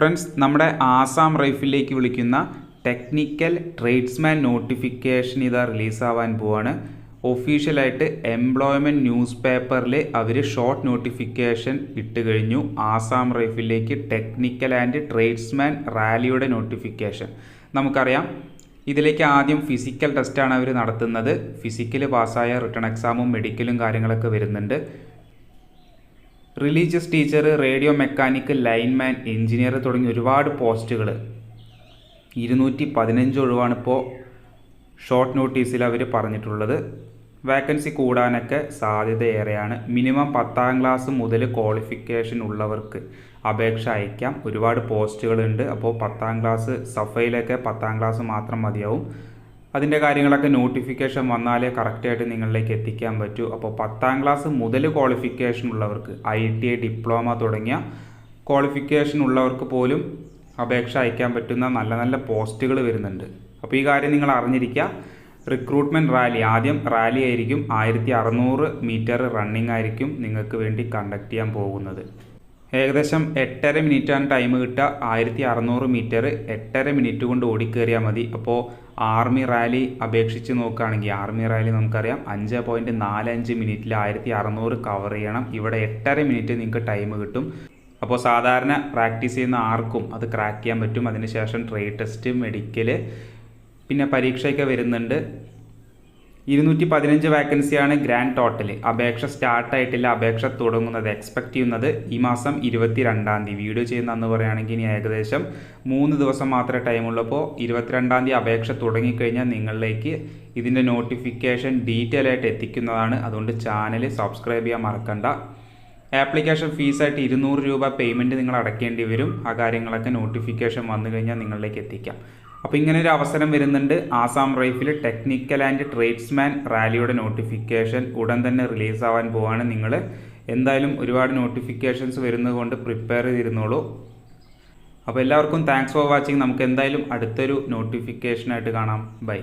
Friends നമ്മുടെ ആസാം റൈഫിലേക്ക് വിളിക്കുന്ന technical tradesman notification ഇതാ റിലീസാവാൻ പോവാണ്. ഒഫീഷ്യലായിട്ട് എംപ്ലോയ്മെന്റ് ന്യൂസ് പേപ്പറിൽ അവർ ഷോർട്ട് നോട്ടിഫിക്കേഷൻ ഇട്ട് കഴിഞ്ഞു. ആസാം റൈഫിലേക്ക് ടെക്നിക്കൽ ആൻഡ് ട്രേഡ്സ്മാൻ റാലിയുടെ നോട്ടിഫിക്കേഷൻ. നമുക്കറിയാം ഇതിലേക്ക് ആദ്യം ഫിസിക്കൽ ടെസ്റ്റാണ് അവർ നടത്തുന്നത്. ഫിസിക്കൽ പാസ്സായ റിട്ടേൺ എക്സാമും മെഡിക്കലും കാര്യങ്ങളൊക്കെ വരുന്നുണ്ട്. Religious teacher radio mechanic lineman engineer തുടങ്ങി ഒരുപാട് പോസ്റ്റുകൾ ഇരുന്നൂറ്റി പതിനഞ്ച് ഒഴിവാണ് ഇപ്പോൾ ഷോർട്ട് നോട്ടീസിൽ അവർ പറഞ്ഞിട്ടുള്ളത്. വാക്കൻസി കൂടാനൊക്കെ സാധ്യതയേറെയാണ്. മിനിമം പത്താം ക്ലാസ് മുതൽ ക്വാളിഫിക്കേഷൻ ഉള്ളവർക്ക് അപേക്ഷ അയക്കാം. ഒരുപാട് പോസ്റ്റുകളുണ്ട്. അപ്പോൾ പത്താം ക്ലാസ് സഫയിലൊക്കെ പത്താം ക്ലാസ് മാത്രം മതിയാവും. അതിന്റെ കാര്യങ്ങളൊക്കെ നോട്ടിഫിക്കേഷൻ വന്നാലേ കറക്റ്റായിട്ട് നിങ്ങളിലേക്ക് എത്തിക്കാൻ പറ്റൂ. അപ്പോൾ പത്താം ക്ലാസ് മുതൽ ക്വാളിഫിക്കേഷൻ ഉള്ളവർക്ക് ഐ ടി ഐ ഡിപ്ലോമ തുടങ്ങിയ ക്വാളിഫിക്കേഷൻ ഉള്ളവർക്ക് പോലും അപേക്ഷ അയക്കാൻ പറ്റുന്ന നല്ല നല്ല പോസ്റ്റുകൾ വരുന്നുണ്ട്. അപ്പോൾ ഈ കാര്യം നിങ്ങൾ അറിഞ്ഞിരിക്കുക. റിക്രൂട്ട്മെന്റ് റാലി ആദ്യം റാലി ആയിരിക്കും. ആയിരത്തി അറുന്നൂറ് മീറ്റർ റണ്ണിംഗ് ആയിരിക്കും നിങ്ങൾക്ക് വേണ്ടി കണ്ടക്ട് ചെയ്യാൻ പോകുന്നത്. ഏകദേശം എട്ടര മിനിറ്റാണ് ടൈം കിട്ടുക. ആയിരത്തി അറുന്നൂറ് മീറ്റർ എട്ടര മിനിറ്റ് കൊണ്ട് ഓടിക്കേറിയാൽ മതി. അപ്പോൾ ആർമി റാലി അപേക്ഷിച്ച് നോക്കുകയാണെങ്കിൽ ആർമി റാലി നമുക്കറിയാം. അഞ്ച് പോയിന്റ് നാലഞ്ച് മിനിറ്റിൽ ആയിരത്തി അറുന്നൂറ് കവർ ചെയ്യണം. ഇവിടെ എട്ടര മിനിറ്റ് നിങ്ങൾക്ക് ടൈം കിട്ടും. അപ്പോൾ സാധാരണ പ്രാക്ടീസ് ചെയ്യുന്ന ആർക്കും അത് ക്രാക്ക് ചെയ്യാൻ പറ്റും. അതിനുശേഷം ട്രേഡ് ടെസ്റ്റ് മെഡിക്കൽ പിന്നെ പരീക്ഷയൊക്കെ വരുന്നുണ്ട്. ഇരുന്നൂറ്റി പതിനഞ്ച് വാക്കൻസിയാണ് ഗ്രാൻഡ് ടോട്ടൽ അപേക്ഷ സ്റ്റാർട്ടായിട്ടില്ല അപേക്ഷ തുടങ്ങുന്നത് എക്സ്പെക്ട് ചെയ്യുന്നത് ഈ മാസം ഇരുപത്തി രണ്ടാം തീയതി. വീഡിയോ ചെയ്യുന്ന അന്ന് പറയുകയാണെങ്കിൽ ഇനി ഏകദേശം മൂന്ന് ദിവസം മാത്രമേ ടൈമുള്ളപ്പോൾ ഇരുപത്തിരണ്ടാം തീയതി അപേക്ഷ തുടങ്ങിക്കഴിഞ്ഞാൽ നിങ്ങളിലേക്ക് ഇതിന്റെ നോട്ടിഫിക്കേഷൻ ഡീറ്റെയിൽ ആയിട്ട് എത്തിക്കുന്നതാണ്. അതുകൊണ്ട് ചാനൽ സബ്സ്ക്രൈബ് ചെയ്യാൻ മറക്കണ്ട. ആപ്ലിക്കേഷൻ ഫീസായിട്ട് ഇരുന്നൂറ് രൂപ പേയ്മെന്റ് നിങ്ങൾ അടയ്ക്കേണ്ടി വരും. ആ കാര്യങ്ങളൊക്കെ നോട്ടിഫിക്കേഷൻ വന്നു കഴിഞ്ഞാൽ നിങ്ങളിലേക്ക് എത്തിക്കാം. അപ്പോൾ ഇങ്ങനെ ഒരു അവസരം വരുന്നുണ്ട്. Assam rifle technical and tradesman റാലിയുടെ notification ഉടൻ തന്നെ റിലീസ് ആവാൻ പോവാണ്. നിങ്ങൾ എന്തായാലും ഒരുപാട് നോട്ടിഫിക്കേഷൻസ് വരുന്നത് കൊണ്ട് പ്രിപ്പയർ ചെയ്തിരുന്നോളൂ. അപ്പോൾ എല്ലാവർക്കും താങ്ക്സ് ഫോർ വാച്ചിങ് നമുക്ക് എന്തായാലും അടുത്തൊരു നോട്ടിഫിക്കേഷനായിട്ട് കാണാം. ബൈ